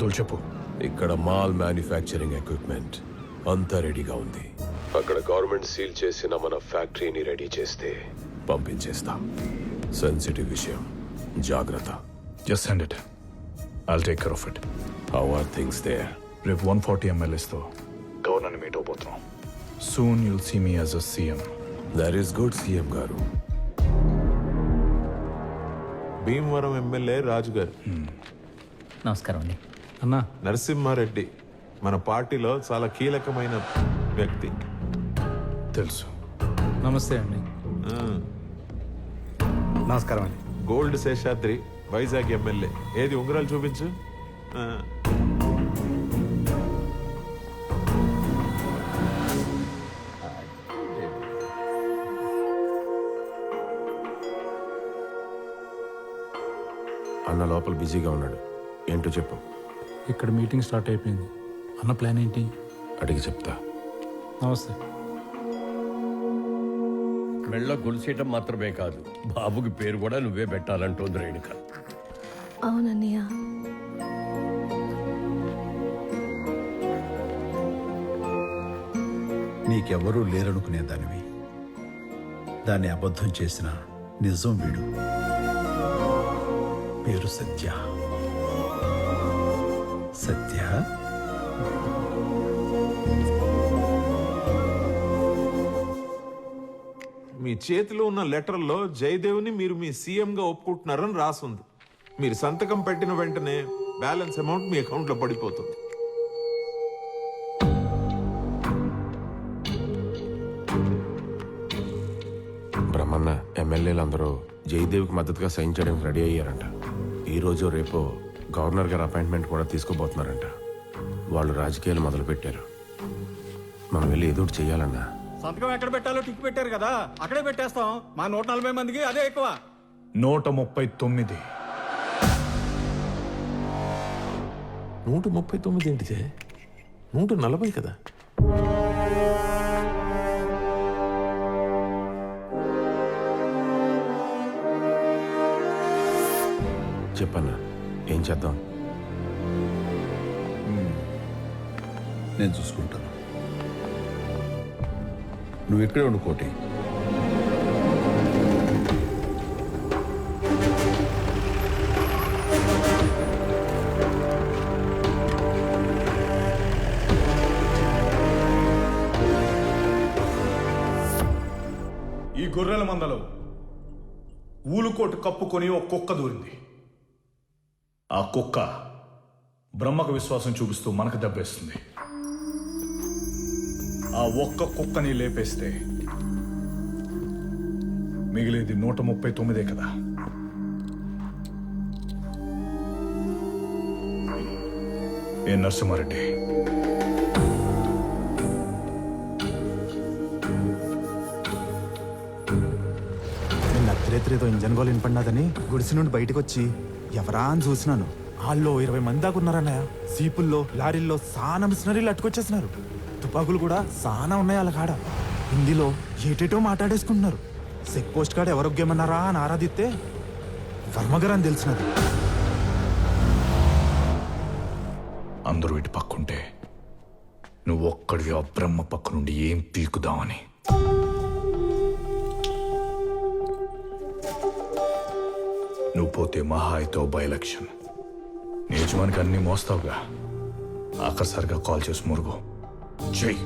అబ్దుల్ చెప్పు. ఇక్కడ mall manufacturing equipment అంతా రెడీగా ఉంది. అక్కడ గవర్నమెంట్ సీల్ చేసిన మన ఫ్యాక్టరీని రెడీ చేస్తే పంపించేస్తాం. సెన్సిటివ్ విషయం. జాగ్రత్త. Just send it I'll take care of it how are things there రేపు వన్ ఫార్టీ ఎమ్మెల్యేస్తో గవర్నర్ని meet అవబోతున్నాం. Soon you'll see me as a CM there is good CM garu. Bhimavaram MLA రాజు గారు నమస్కారం అండి. అన్నా. నరసింహారెడ్డి మన పార్టీలో చాలా కీలకమైన వ్యక్తి. తెలుసు. నమస్తే అండి. నమస్కారం అండి. Gold Seshadri Vizag MLA. ఏది ఉంగరాలు చూపించు. ఆ, అన్న లోపల బిజీగా ఉన్నాడు. ఏంటో చెప్పు. ఇక్కడ మీటింగ్ స్టార్ట్ అయిపోయింది. అన్న ప్లాన్ ఏంటి? అడిగి చెప్తా. నమస్తే. మెళ్ళ గొలిసేయటం మాత్రమే కాదు బాబుకి పేరు కూడా నువ్వే పెట్టాలంటోంది రేణుక. అవునన్నయ్య. నీకెవ్వరూ లేరనుకునే దానివి. దాన్ని అబద్ధం చేసిన నిజం వీడు. పేరు సత్య. సత్య? మీ చేతిలో ఉన్న లెటర్లో జయదేవ్ని మీరు మీ సీఎం గా ఒప్పుకుంటున్నారని రాసుంది. మీరు సంతకం పెట్టిన వెంటనే బ్యాలెన్స్ అమౌంట్ మీ అకౌంట్లో పడిపోతుంది. బ్రహ్మన్న ఎమ్మెల్యేలు అందరూ జయదేవ్కి మద్దతుగా సైన్ చేయడానికి రెడీ అయ్యారంట. ఈ రోజు రేపు గవర్నర్ గారు అపాయింట్మెంట్ కూడా తీసుకోబోతున్నారంట. వాళ్ళు రాజకీయాలు మొదలుపెట్టారు. మనం వెళ్ళి ఏదో చేయాలన్నా. సంతకం ఎక్కడ పెట్టాలో టిక్ పెట్టారు కదా అక్కడే పెట్టేస్తాం. మా నూట నలభై మందికి అదే ఎక్కువ. నూట ముప్పై తొమ్మిది. నూట ముప్పై తొమ్మిది ఏంటి జయ? నూట నలభై కదా? చెప్పన్నా. ఏం చేద్దాం? నేను చూసుకుంటాను. నువ్వు ఇక్కడే ఉండు కోటి. ఈ గొర్రెల మందలో ఊలుకోటు కప్పుకొని ఒక కుక్క దూరింది. ఆ కుక్క బ్రహ్మకు విశ్వాసం చూపిస్తూ మనకు దెబ్బేస్తుంది. ఆ ఒక్క కుక్కని లేపేస్తే మిగిలేది నూట ముప్పై తొమ్మిదే కదా. ఏ నరసింహారెడ్డి? నిన్న అత్రేత్రేతో ఇంజన్ గోలు వినపడినాదని గుడిసి నుండి బయటకు వచ్చి ఎవరా అని చూసినాను. వాళ్ళు ఇరవై మంది దాకా ఉన్నారన్నయ్య. సీపుల్లో లారీల్లో సానా మిషనరీలు అట్టుకొచ్చేసినారు. తుపాకులు కూడా సానా ఉన్నాయి వాళ్ళ కాడ. హిందీలో ఏటేటో మాట్లాడేసుకుంటున్నారు. చెక్ పోస్ట్ కాడ ఎవరొగ్గేమన్నారా అని ఆరాధిస్తే వర్మగారు అని తెలిసినది. అందరూ ఇటు పక్కుంటే నువ్వు ఒక్కడివి ఆ బ్రహ్మ పక్క నుండి ఏం పీకుదామని? నువ్వు పోతే మహా అయితే బై ఎలక్షన్ నీ యజమానికి అన్ని మోస్తావుగా. ఆఖరిసారిగా కాల్ చేసి మురుగు. చెయ్యి.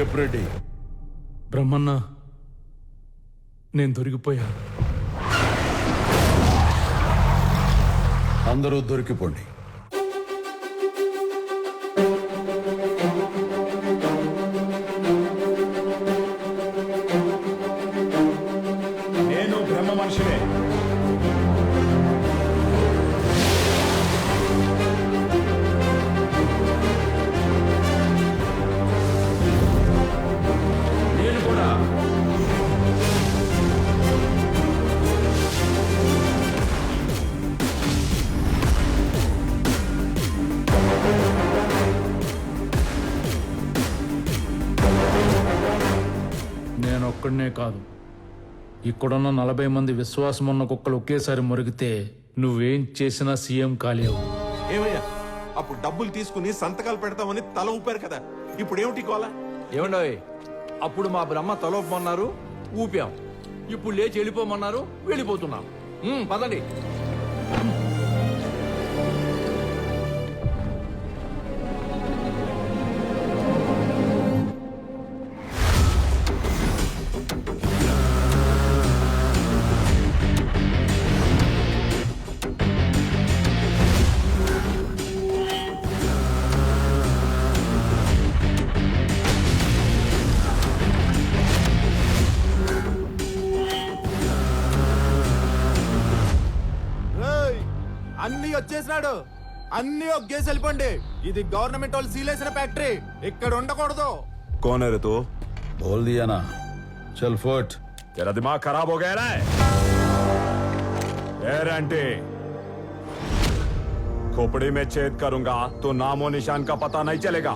చెప్పు రెడ్డి. బ్రహ్మన్న నేను దొరికిపోయా అందరూ దొరికిపోండి. ఒక్కడనే కాదు. ఇక్కడున్న నలభై మంది విశ్వాసం ఉన్న కుక్కలు ఒకేసారి మురిగితే నువ్వేం చేసినా సీఎం కాలేవు ఏమయ్యా? అప్పుడు డబ్బులు తీసుకుని సంతకాలు పెడతామని తల ఊపారు కదా. ఇప్పుడు ఏమిటి కోలా? ఏమండోయ్ అప్పుడు మా బ్రహ్మ తలోపమన్నారు ఊపాం. ఇప్పుడు లేచి వెళ్ళిపోమన్నారు వెళ్ళిపోతున్నాం. ఉమ్, పదండి. అన్ని వచ్చేసినాడు అన్ని ఒగ్గేసి వెళ్ళిపోండి ఇది గవర్నమెంట్ వాళ్ళు సీలేసిన ఫ్యాక్టరీ ఇక్కడ ఉండకూడదు कौन है रे तू बोल दिया ना चल फुट तेरा दिमाग खराब हो गया है ए रैंटी खोपड़ी में छेद करूंगा तो नामो निशान का पता नहीं चलेगा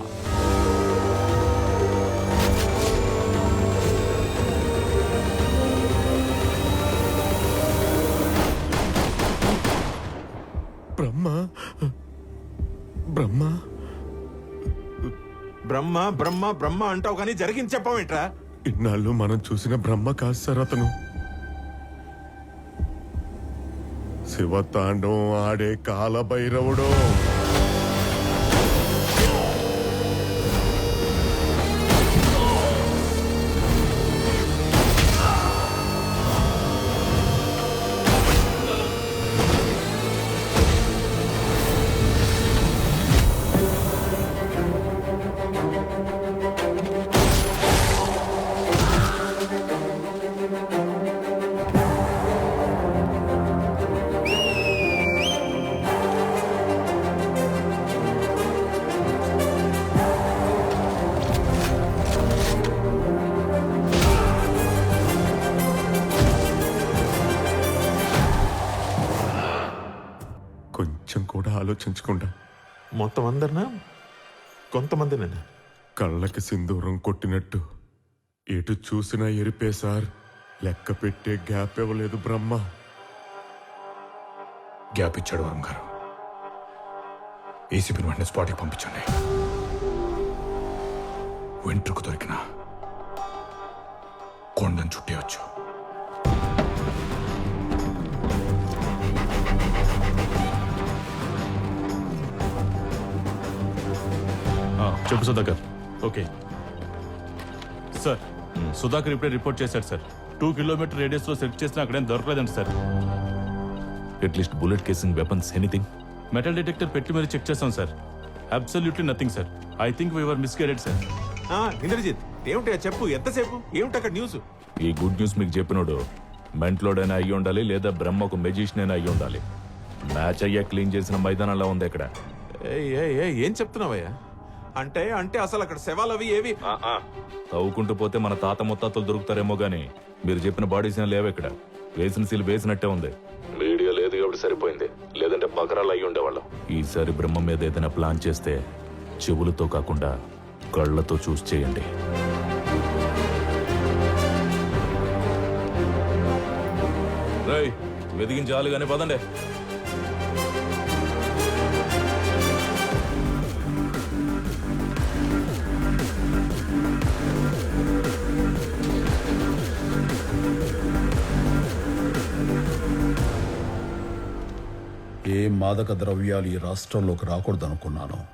బ్రహ్మ. బ్రహ్మ. బ్రహ్మ బ్రహ్మ బ్రహ్మ అంటావు కానీ జరిగింది చెప్పవేంట్రా. ఇన్నాళ్ళు మనం చూసిన బ్రహ్మ కాదు సార్ అతను. శివతాండం ఆడే కాలభైరవుడు. ఆలోచించకుండా మొత్తం అందరినా? కొంతమందినేనా? కళ్ళకి సింధూరం కొట్టినట్టు. ఎటు చూసినా ఎరిపే సార్. లెక్క పెట్టే గ్యాప్ ఇవ్వలేదు బ్రహ్మ. గ్యాప్ ఇచ్చాడు వరం గారు. ఏసీపీని వెంటనే స్పాట్కి పంపించండి. వెంట్రుకు దొరికిన కొండను చుట్టేయచ్చు. చెప్పు సుధాకర్. ఓకే. సార్ సుధాకర్ ఇప్పుడే రిపోర్ట్ చేశాడు సార్. టూ కిలోమీటర్ రేడియస్లో సెర్చ్ చేసినా అక్కడేం దొరకలేదంట sir. At least bullet casing weapons anything. Metal detector పెట్టి మరీ చెక్ చేస్తాం sir. Absolutely nothing sir I think we are misguided sir ఆ, ఇంద్రజిత్ ఏమిటా చెప్పు ఎంతసేపు? ఏమిటి అక్కడ న్యూస్ ఈ గుడ్ న్యూస్ మీకు చెప్పినోడు మెంట్లోడైనా అయ్యి ఉండాలి లేదా బ్రహ్మ ఒక మెజిషియన్ అయినా అయ్యి ఉండాలి. మ్యాచ్ అయ్యా క్లీన్ చేసిన మైదానంలో ఉంది ఇక్కడ ఏయ్, ఏయ్, ఏయ్, ఏం చెప్తున్నావయ్యా? అంటే అంటే అసలు అక్కడ శవాలు అవి ఏవి? తవ్వుకుంటూ పోతే మన తాత ముత్తాతలు దొరుకుతారేమో గానీ మీరు చెప్పిన బాడీస్ లేవు ఇక్కడ. వేసిన సీల్ వేసినట్టే ఉంది. మీడియా లేదు కాబట్టి సరిపోయింది. లేదంటే బకరాలు అయ్యి ఉండేవాళ్ళం. ఈసారి బ్రహ్మ మీద ఏదైనా ప్లాన్ చేస్తే చెవులతో కాకుండా కళ్ళతో చూసి చేయండి. రేయ్ వెదిగించాలి కానీ పదండి. ఏ మాదక ద్రవ్యాలు ఈ రాష్ట్రంలోకి రాకూడదనుకున్నాను.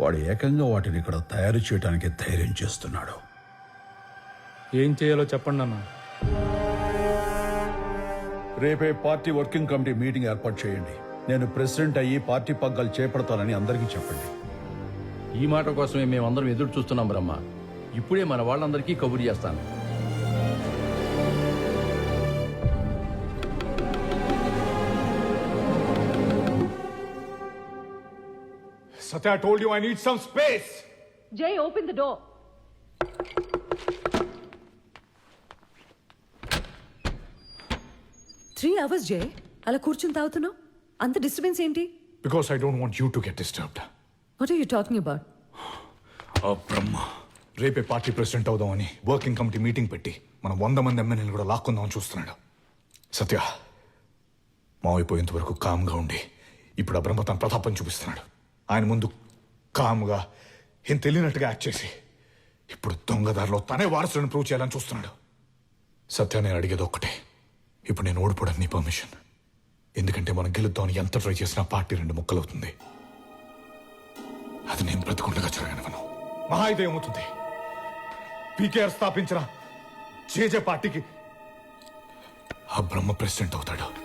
వాడు ఏకంగా వాటిని ఇక్కడ తయారు చేయడానికి ధైర్యం చేస్తున్నాడు. ఏం చేయాలో చెప్పండి అన్న. రేపే పార్టీ వర్కింగ్ కమిటీ మీటింగ్ ఏర్పాటు చేయండి. నేను ప్రెసిడెంట్ అయ్యి పార్టీ పగ్గాలు చేపడతానని అందరికీ చెప్పండి. ఈ మాట కోసమే మేమందరం ఎదురు చూస్తున్నాం బ్రహ్మ. ఇప్పుడే మన వాళ్ళందరికీ కబురు చేస్తాను. Satya, I told you I need some space. Jay, open the door. Three hours Jay అలా కూర్చుని తాగుతున్నావు అంత డిస్టర్బెన్స్ ఏంటి Because I don't want you to get disturbed. What are you talking about ఆ బ్రహ్మ రేపే పార్టీ ప్రెసిడెంట్ అవుదామని working committee meeting పెట్టి మన వంద మంది ఎమ్మెల్యేలు కూడా లాక్కుందామని చూస్తున్నాడు సత్య మావైపోయేంత వరకు కామ్గా ఉండి ఇప్పుడు ఆ బ్రహ్మ తన ప్రతాపం చూపిస్తున్నాడు ఆయన ముందు కామ్గా ఏం తెలియనట్టుగా యాక్ట్ చేసి. ఇప్పుడు దొంగదారిలో తనే వారసులను ప్రూవ్ చేయాలని చూస్తున్నాడు. సత్య నేను అడిగేది ఒక్కటే. ఇప్పుడు నేను ఓడిపోవడం నీ పర్మిషన్. ఎందుకంటే మనం గెలుద్దామని ఎంత ట్రై చేసినా పార్టీ రెండు ముక్కలవుతుంది. అది నేను బ్రతుకుండగా జరగనివను. మహా ఏమవుతుంది పీకేఆర్ స్థాపించిన జేజే పార్టీకి ఆ బ్రహ్మ ప్రెసిడెంట్ అవుతాడు.